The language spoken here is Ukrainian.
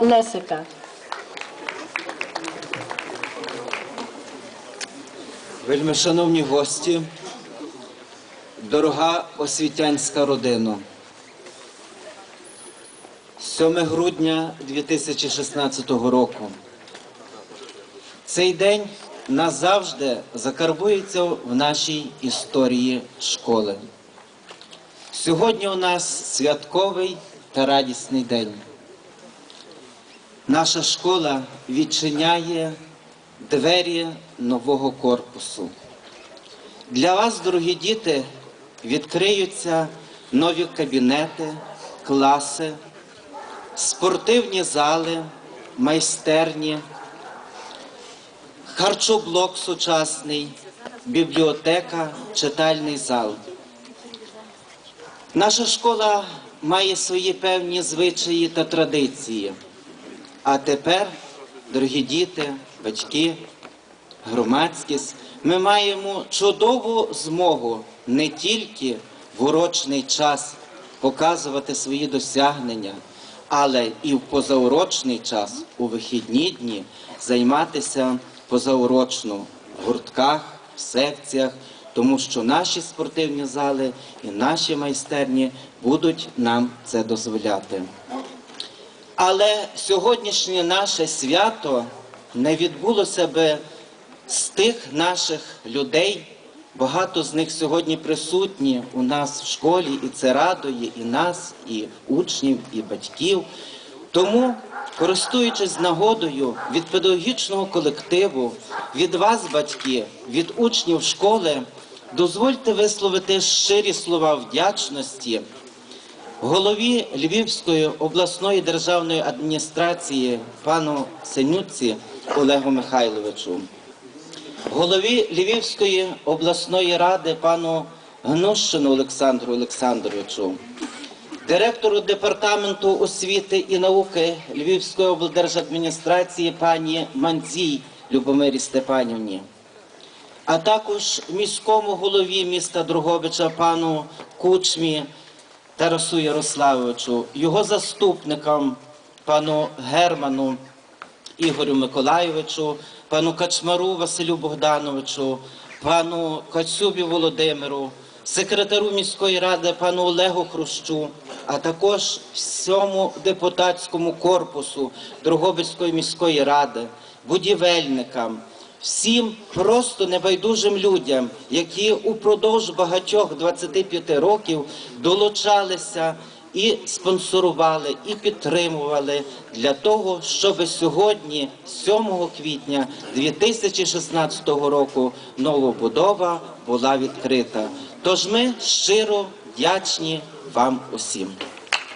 Лесика. Вельми шановні гості, дорога освітянська родина. 7 грудня 2016 року. Цей день назавжди закарбується в нашій історії школи. Сьогодні у нас святковий та радісний день. Наша школа відчиняє двері нового корпусу. Для вас, дорогі діти, відкриються нові кабінети, класи, спортивні зали, майстерні, харчоблок сучасний, бібліотека, читальний зал. Наша школа має свої певні звичаї та традиції. А тепер, дорогі діти, батьки, громадськість, ми маємо чудову змогу не тільки в урочний час показувати свої досягнення, але і в позаурочний час, у вихідні дні, займатися позаурочно в гуртках, в секціях, тому що наші спортивні зали і наші майстерні будуть нам це дозволяти. Але сьогоднішнє наше свято не відбулося би з тих наших людей. Багато з них сьогодні присутні у нас в школі, і це радує і нас, і учнів, і батьків. Тому, користуючись нагодою від педагогічного колективу, від вас, батьки, від учнів школи, дозвольте висловити щирі слова вдячності голові Львівської обласної державної адміністрації пану Синюці Олегу Михайловичу, голові Львівської обласної ради пану Гнущину Олександру Олександровичу, директору департаменту освіти і науки Львівської облдержадміністрації пані Манзій Любомирі Степанівні, а також міському голові міста Другобича пану Кучмі Тарасу Ярославовичу, його заступникам, пану Герману Ігорю Миколайовичу, пану Качмару Василю Богдановичу, пану Кацюбі Володимиру, секретару міської ради пану Олегу Хрущу, а також всьому депутатському корпусу Другобицької міської ради, будівельникам, всім просто небайдужим людям, які упродовж багатьох 25 років долучалися і спонсорували, і підтримували для того, щоб сьогодні, 7 квітня 2016 року, новобудова була відкрита. Тож ми щиро вдячні вам усім.